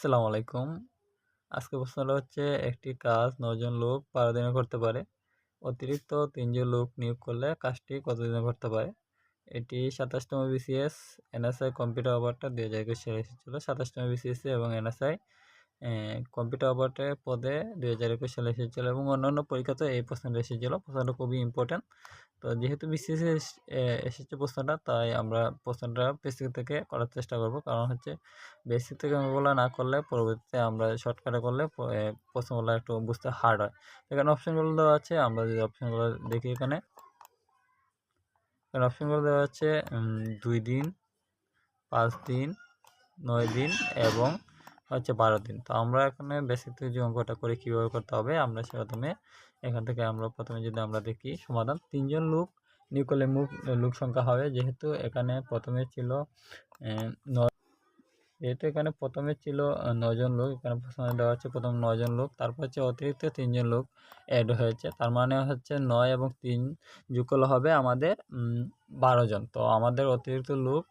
আসসালামু আলাইকুম। আজকে প্রশ্নটা হচ্ছে, একটি কাজ নজন লোক বারো দিনে করতে পারে। অতিরিক্ত তিনজন লোক নিয়োগ করলে কাজটি কতদিনে করতে পারে? এটি সাতাশতম বিসিএস এনএসআই কম্পিউটার অপারেটর দু হাজার একুশ সালে এসেছিল। সাতাশতম বিসিএসসি এবং এনএসআই কম্পিউটার অপারেটর পদে দুই হাজার একুশ সালে এসেছিল এবং অন্যান্য পরীক্ষাতেও এই প্রশ্নটা এসেছিল। প্রশ্নটা খুবই ইম্পর্ট্যান্ট তো যেহেতু বিসিএস এসেছে প্রশ্নটা, তাই আমরা প্রশ্নটা বেসিক থেকে করার চেষ্টা করব। কারণ হচ্ছে বেসিক থেকে অঙ্কগুলো না করলে পরবর্তীতে আমরা শর্টকাটে করলে প্রশ্নগুলো একটু বুঝতে হার্ড হয়। এখানে অপশানগুলো দেওয়া আছে, আমরা যদি অপশানগুলো দেখি এখানে। এখানে অপশনগুলো দেওয়া আছে দুই দিন, পাঁচ দিন, নয় দিন এবং হচ্ছে বারো দিন। তো আমরা এখানে বেসিক থেকে যে অঙ্কটা করে, কীভাবে করতে হবে, আমরা সে প্রথমে এখান থেকে আমরা প্রথমে যদি আমরা দেখি, সমাধান। তিনজন লোক নিউকলে মুখ, লোক সংখ্যা হবে, যেহেতু এখানে প্রথমে ছিল যেহেতু এখানে প্রথমে ছিল নজন লোক। এখানে প্রথমে দেওয়া হচ্ছে প্রথম নজন লোক, তারপর হচ্ছে অতিরিক্ত তিনজন লোক অ্যাড হয়েছে। তার মানে হচ্ছে নয় এবং তিন যোগ করলে হবে আমাদের বারো জন। তো আমাদের অতিরিক্ত লোক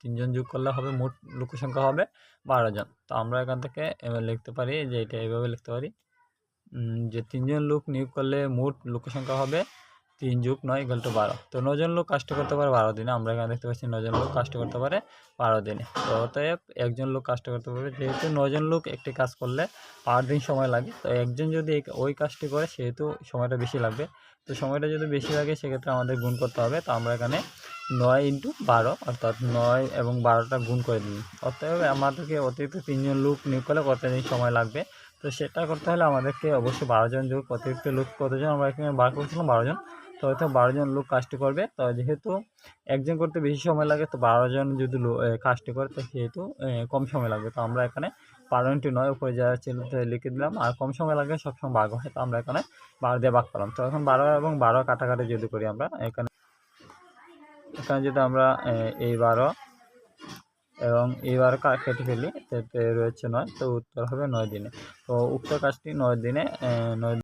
তিনজন যোগ করলে হবে মোট লোক সংখ্যা হবে বারো জন। তো আমরা এখান থেকে এবার লিখতে পারি যে এটা এইভাবে লিখতে পারি যে তিনজন লোক নিয়োগ করলে মোট লোক সংখ্যা হবে তিন যোগ নয় ইকুয়াল টু বারো। তো নজন লোক কাজটা করতে পারে বারো দিনে। আমরা এখানে দেখতে পাচ্ছি নজন লোক কাজটা করতে পারে বারো দিনে। তো অতএব একজন লোক কাজটা করতে পারবে। যেহেতু নজন লোক একটি কাজ করলে পার দিন সময় লাগে, তো একজন যদি ওই কাজটি করে, সেহেতু সময়টা বেশি লাগবে। তো সময়টা যদি বেশি লাগে, সেক্ষেত্রে আমাদের গুণ করতে হবে। তো আমরা এখানে নয় ইন্টু বারো, অর্থাৎ নয় এবং বারোটা গুণ করে দিই। অতএব আমাদেরকে অতিরিক্ত তিনজন লোক নিয়োগ করলে কতদিন সময় লাগবে? তো সেটা করতে হলে আমাদেরকে অবশ্যই বারো জন যোগ অতিরিক্ত লোক কতজন? আমরা এখানে বার করছিলাম বারো জন। তো হয়তো বারো জন লোক কাজটি করবে। তো যেহেতু একজন করতে বেশি সময় লাগে, তো বারো জন যদি কাজটি করে, তো সেহেতু কম সময় লাগবে। তো আমরা এখানে বারো ইন্টু নয় উপরে যা ছিল লিখে দিলাম। আর কম সময় লাগে সবসময় ভাগ হয়। তো আমরা এখানে বারো দিয়ে ভাগ করলাম তো এখন বারো এবং বারো কাটাকাটি যদি করি আমরা, এখানে এখানে যদি আমরা এই বারো এবং এবার কেটে ফেলি। রয়েছে নয়, তো উত্তর হবে নয় দিনে। তো উক্ত কাজটি নয় দিনে নয়